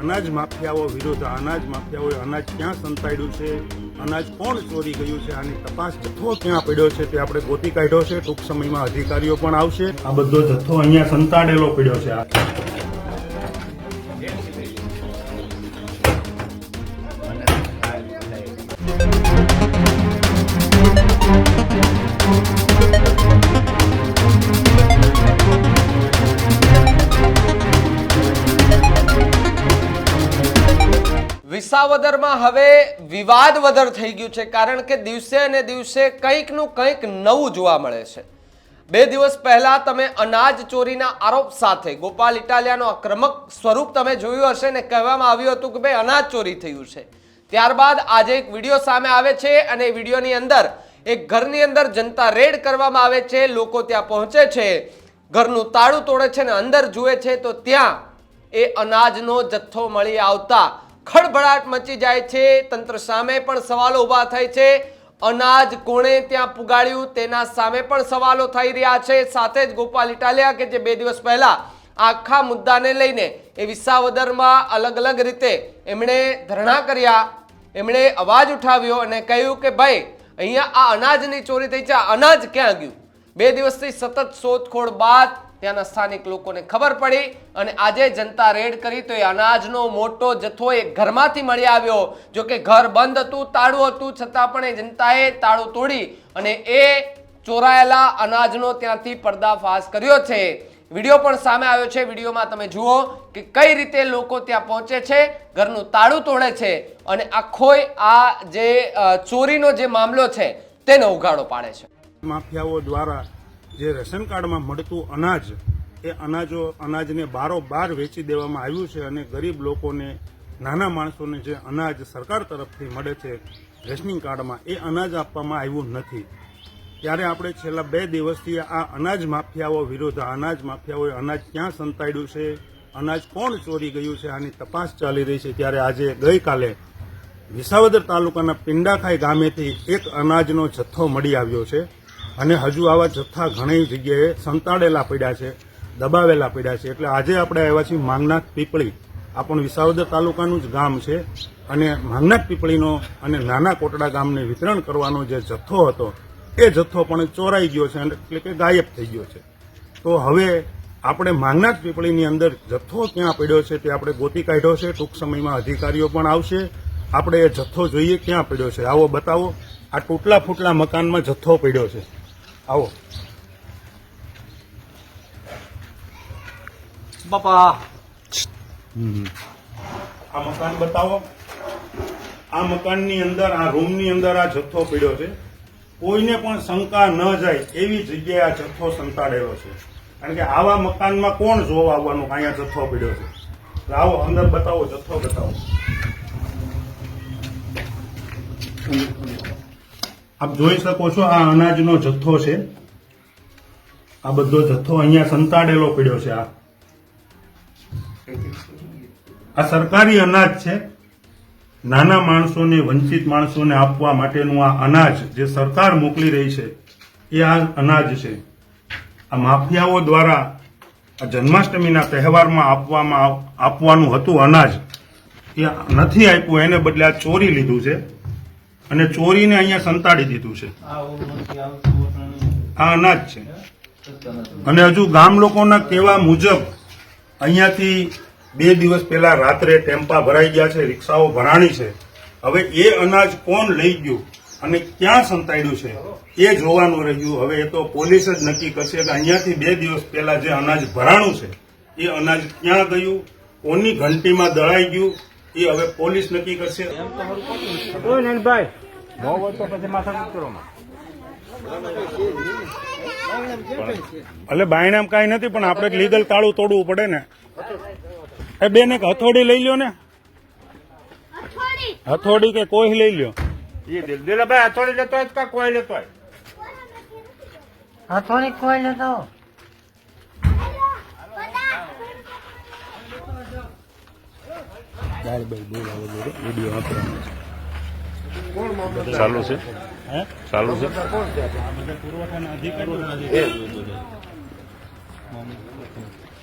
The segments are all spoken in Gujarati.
અનાજ માફિયાઓ વિરુદ્ધ અનાજ માફિયાઓએ અનાજ ક્યાં સંતાડ્યું છે? અનાજ કોણ ચોરી ગયું છે? આની તપાસ જથ્થો ક્યાં પડ્યો છે તે આપણે ગોતી કાઢ્યો છે. ટૂંક સમયમાં અધિકારીઓ પણ આવશે. આ બધો જથ્થો અહીંયા સંતાડેલો પડ્યો છે. વિસાવદરમાં હવે વિવાદ વધર થઈ ગયું છે, કારણ કે દિવસે ને દિવસે કંઈકનું કંઈક નવું જોવા મળે છે. બે દિવસ પહેલાં તમે અનાજ ચોરીના આરોપ સાથે ગોપાલ ઇટાલિયાનો આક્રમક સ્વરૂપ તમે જોયું હશે ને કહેવામાં આવ્યું હતું કે ભાઈ અનાજ ચોરી થયું છે. ત્યારબાદ આજે એક વીડિયો સામે આવે છે અને એ વિડીયોની અંદર એક ઘરની અંદર જનતા રેડ કરવામાં આવે છે, લોકો ત્યાં પહોંચે છે, ઘરનું તાળું તોડે છે ને અંદર જુએ છે, તો ત્યાં એ અનાજનો જથ્થો મળી આવતા ખળભળાટ મચી જાય છે, તંત્ર સામે પણ સવાલો ઊભા થાય છે. અનાજ કોણે ત્યાં પુગાડ્યું તેના સામે પણ સવાલો થઈ રહ્યા છે. સાથે જ ગોપાલ ઇટાલિયા કે જે બે દિવસ પહેલા આખા મુદ્દાને લઈને એ વિસાવદરમાં અલગ અલગ રીતે એમણે ધરણા કર્યા, એમણે અવાજ ઉઠાવ્યો અને કહ્યું કે ભાઈ, અહીંયા આ અનાજની ચોરી થઈ છે અનાજ ક્યાં ગયું? બે દિવસથી સતત શોધખોળ બાદ ત્યાંના સ્થાનિક લોકોને ખબર પડી અને આજે જનતા રેડ કરી તો એ અનાજનો મોટો જથ્થો એ ઘરમાંથી મળી આવ્યો. જો કે ઘર બંધ હતું, તાળું હતું, છતાં પણ એ જનતાએ તાળું તોડી અને એ ચોરાયેલા અનાજનો ત્યાંથી પર્દાફાશ કર્યો છે. વીડિયો પણ સામે આવ્યો છે. વિડીયોમાં તમે જુઓ કે કઈ રીતે લોકો ત્યાં પહોંચે છે, ઘરનું તાળું તોડે છે અને આખોય આ જે ચોરીનો જે મામલો છે, તેનો ઉઘાડો પાડે છે. માફિયાઓ દ્વારા જે રેશન કાર્ડમાં મળતું અનાજ, એ અનાજો, અનાજને બારોબાર વેચી દેવામાં આવ્યું છે અને ગરીબ લોકોને, નાના માણસોને જે અનાજ સરકાર તરફથી મળે છે, રેશનિંગ કાર્ડમાં, એ અનાજ આપવામાં આવ્યું નથી. ત્યારે આપણે છેલ્લા બે દિવસથી આ અનાજ માફિયાઓ વિરુદ્ધ અનાજ માફિયાઓએ અનાજ ક્યાં સંતાડ્યું છે, અનાજ કોણ ચોરી ગયું છે, આની તપાસ ચાલી રહી છે. ત્યારે આજે ગઈકાલે વિસાવદર તાલુકાના પિંડાખાઈ ગામેથી એક અનાજનો જથ્થો મળી આવ્યો છે. અને હજુ આવા જથ્થા ઘણી જગ્યાએ સંતાડેલા પડ્યા છે, દબાવેલા પડ્યા છે. એટલે આજે આપણે આવ્યા છીએ માંગનાથ પીપળી. આ પણ વિસાવદર તાલુકાનું જ ગામ છે અને માંગનાથ પીપળીનો અને નાના કોટડા ગામને વિતરણ કરવાનો જે જથ્થો હતો, એ જથ્થો પણ ચોરાઈ ગયો છે એટલે કે ગાયબ થઈ ગયો છે. તો હવે આપણે માંગનાથ પીપળીની અંદર જથ્થો ક્યાં પડ્યો છે તે આપણે ગોતી કાઢ્યો છે. ટૂંક સમયમાં અધિકારીઓ પણ આવશે. આપણે એ જથ્થો જોઈએ ક્યાં પડ્યો છે. આવો બતાવો. આ તૂટલા ફૂટલા મકાનમાં જથ્થો પડ્યો છે. આવો. બાપા. આ મકાન બતાવો. આ મકાનની અંદર આ રૂમની અંદર આ જથ્થો પડ્યો છે. કોઈને પણ શંકા ન જાય એવી જગ્યાએ આ જથ્થો સંતાડેલો છે. કારણ કે આવા મકાનમાં કોણ જોવા આવવાનું અહીંયા જથ્થો પડ્યો છે? એટલે આવો અંદર બતાવો જથ્થો બતાવો. આપ જોઈ શકો છો આ અનાજનો જથ્થો છે. આ બધો જથ્થો અહીંયા સંતાડેલો પડ્યો છે આ. આ સરકારી અનાજ છે. નાના માણસોને, વંચિત માણસોને આપવા માટેનું આ અનાજ જે સરકાર મોકલી રહી છે, એ આ અનાજ છે. આ માફિયાઓ દ્વારા આ જન્માષ્ટમીના તહેવારમાં આપવામાં આપવાનું હતું અનાજ. એ નથી આપ્યું, એને બદલે આ ચોરી લીધું છે. અને ચોરીને અહીંયા સંતાડી દીધું છે. આ અનાજ છે. અને હજુ ગામ લોકોના કહેવા મુજબ અહીંયાથી બે દિવસ પહેલા રાત્રે ટેમ્પા ભરાઈ ગયા છે રિક્ષાઓ ભરાણી છે. હવે એ અનાજ કોણ લઈ ગયું અને ક્યાં સંતાડ્યું છે એ જોવાનું રહ્યું. હવે એ તો પોલીસ જ નક્કી કરશે કે અહીંયાથી બે દિવસ પહેલા જે અનાજ ભરાણું છે એ અનાજ ક્યાં ગયું કોની ઘંટીમાં દળાઈ ગયું એ હવે પોલીસ નક્કી કરશે. ઓય નંદભાઈ. બહુ હોય તો પછી માથા કરો એટલે બાયણામ કાંઈ નથી પણ આપણે લીગલ તાળું તોડવું પડે ને. એ બેન એક હથોડી લઈ લ્યો ને. હથોડી? કે કોઈ લઈ લ્યો? એ હથોડી લેતો હોય કા કોઈ લેતો હોય? હથોડી કોઈ લેતો? ચાલુ છે હે ચાલુ છે? આ બધા પુરવઠાના અધિકારીઓ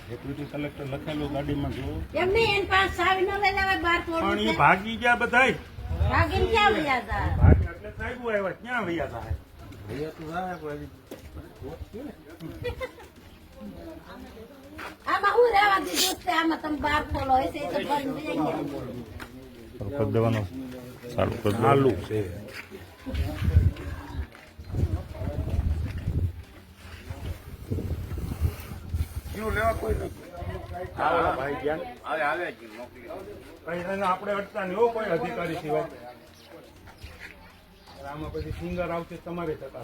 ડેપ્યુટી કલેક્ટર લખેલું ગાડીમાં જોવો એમને એની પાસે ચાવી ન લઈ પણ એ ભાગી ગયા બધાય. ભાગીને ક્યાં વયા તા? ભાગ એટલે સાહેબ આવ્યા ક્યાં વૈયા થાય આમાં હું રહેવા દીધું છે? આમાં તમે બાર ખોલો એ તો દેવાનું. સારું કરી છે. આપણે અટતા નહીં કોઈ અધિકારી સિવાય. આમાં પછી સિંગર આવશે તમારે થતા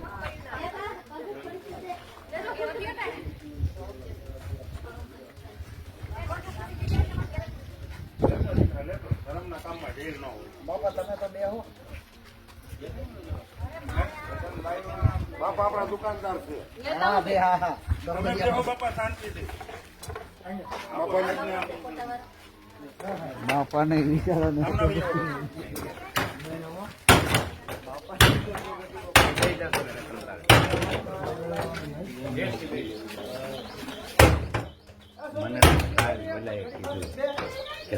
ઢીલ ન હોય. બાપા આપણા દુકાનદાર છે. તમે બેહો બાપા શાંતિથી. બાપાને બાપાને વિચારો. આમના મને બોલાય કીધું કે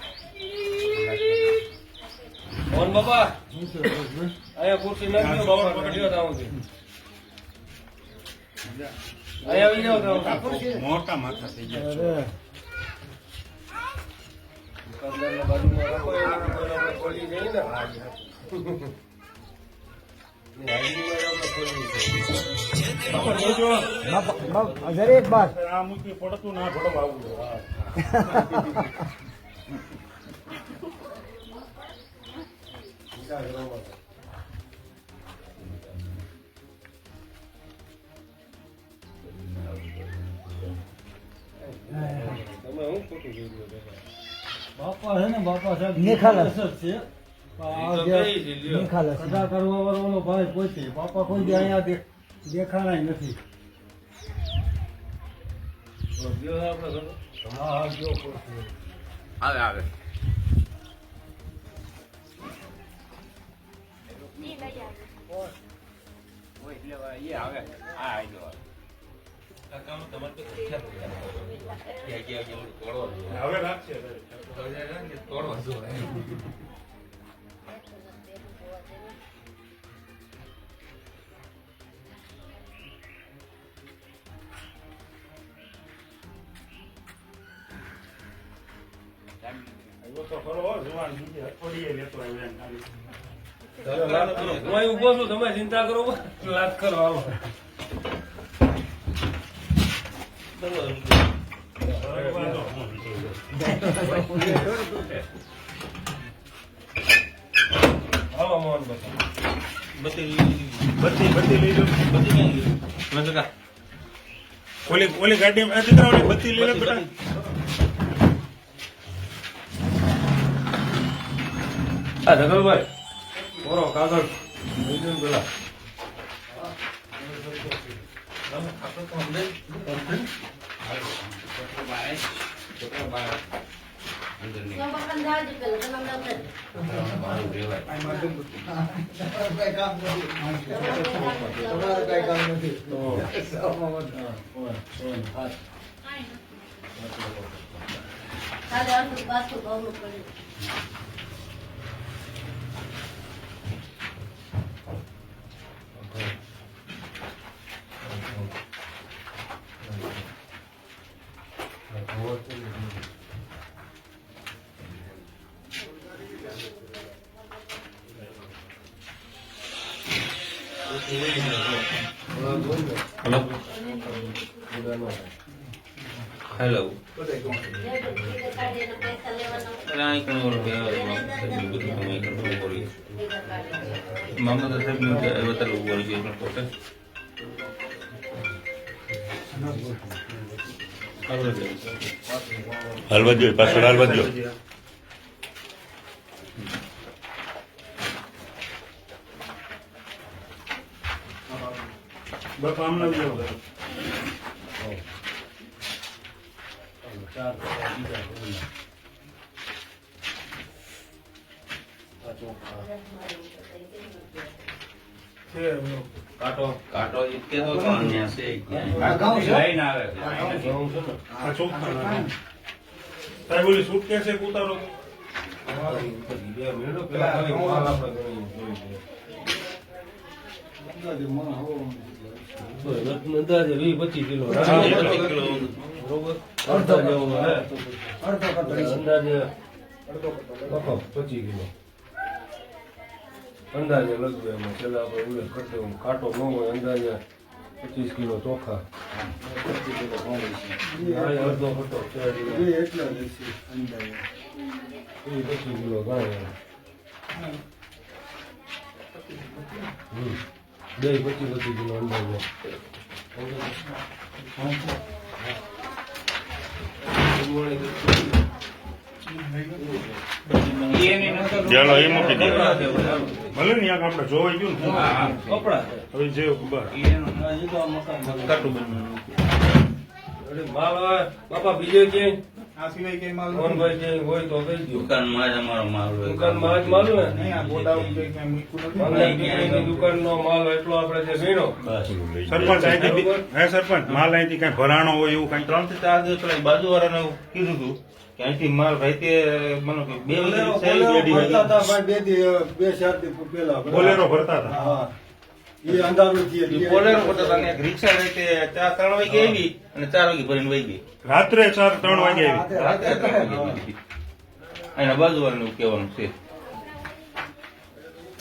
મોહન બાપા. અહીંયા ખુરશી નાખજો બાપા પકડ્યો તો આવું અહીંયા આવી જાઓ તો. મોટા માથા થઈ ગયા. દુકાનદારના બાજુમાં રાખો એને આપણે ખોલી જઈએ ને. દરેક આ મૂકી પડતું ના ભડવા આવું તમે હું ખોટું જોઈ લો બાપા છે ને બાપા સાહેબ નિખાલસ. નિખાલસ છે. પણ આ એ તો જે બે જ લ્યો. કદા કરવા વાળો ભાઈ પોતે બાપા કોઈ દી અહીંયા દેખાણાય નથી. તો ગયો આવ્યો તો ખરો જુવાન બીજે અઠવાડિયે લેતો આવ્યો એમ. હું ઊભો છું તમે ચિંતા કરો લાત કરો આવો. હાલો મોહન બાપા બત્તી બત્તી લઈ લો. ઓલી ઓલી ગાડી ઓલી બત્તી લઈ લો બેટા. હા ધગલભાઈ બોરો કાગળ પેલા. ખાલી અડધું પાછું ઘઉંનું પડ્યું. હેલો પૈસા લેવાના રાણી કણોર મામલતદાર સાહેબનું અવતાર ઊભો રહી ગયો પોતે હાલવા જોઈએ પાછળ હાલવા દો બાપા આમને જ લેવો. કાંટો કાંટો ઇતકે તો કોણ ન્યા છે આ ગાઉં લઈને આવે. છે. ઉતારો પેલા અંદાજે લગભગ એમાં છેલ્લા આપણે ઉલ્લેખ કરતો કાંટો ન હોય અંદાજે પચીસ કિલો ચોખા અડધો ખોટો. પચીસ કિલો ગણાય હમ. બે પચી પચી કિલો અંદાજે ચાલો, એ મૂકી દો. કપડાં છે બધા. ભલે ને યાર આપણે જોવાઈ ગયું ને. કપડાં હવે જે બસ. એનું કાંટું બનવાનું. એટલે બાપા બીજે ક્યાંય આ સિવાય કઈ માલ મોહનભાઈ ક્યાંય હોય તો કહી દો દુકાનમાં જ અમારો માલ હોય. દુકાનમાં જ માલ હોય નહીં આ ગોડાઉન કે ક્યાંય મૂક્યું નથી. મંગળ દીકરીની માલ એટલો આપણે જે ગણ્યો સરપંચ અહીંથી હે સરપંચ માલ અહીંથી કઈ ભરાણો હોય એવું કઈ? ત્રણથી ચાર દિવસ પેલા બાજુવાળાને કીધું હતું કે અહીંથી માલ રાતે મને કે બે ભાઈ બે દી બે ચાર દી પહેલા. બોલેરો ભરતા હતા? હા. એ અંધારું છે બોલેરો પોતે તને એક રિક્ષા રાતે ચાર ત્રણ વાગે આવી અને ચાર વાગે ભરીને વહી ગઈ. રાત્રે ચાર ત્રણ વાગે આવી. રાતે ત્રણ વાગે એના બાજુવાળાને કહેવાનું છે.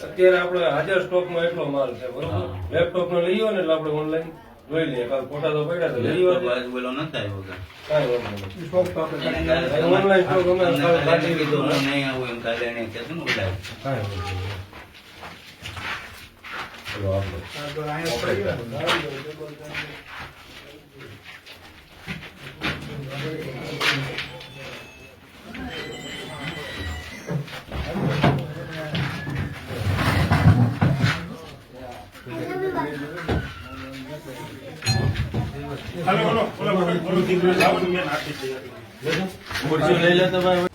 અત્યારે આપણે હાજર સ્ટોકમાં એટલો માલ છે બરોબર? લેપટોપ નો લઈ ને એટલે આપણે ઓનલાઈન જોઈ લઈએ. કાલ ફોટા તો પડ્યા તો લઈ આવ્યો બોલો નતા આવ્યો કાંઈ. કાંઈ નહીં. સ્ટોક તો આપણે ઘણી વાર ઓનલાઈન સ્ટોક અમે કાલે નહીં આવું એમ કાલે એને કહેતું ને બોલાય. પડી ગયા. હાલો, બોલો, બોલો, બોલો, બોલો, દીકરો લાવો તો મેં નાખી દઈએ.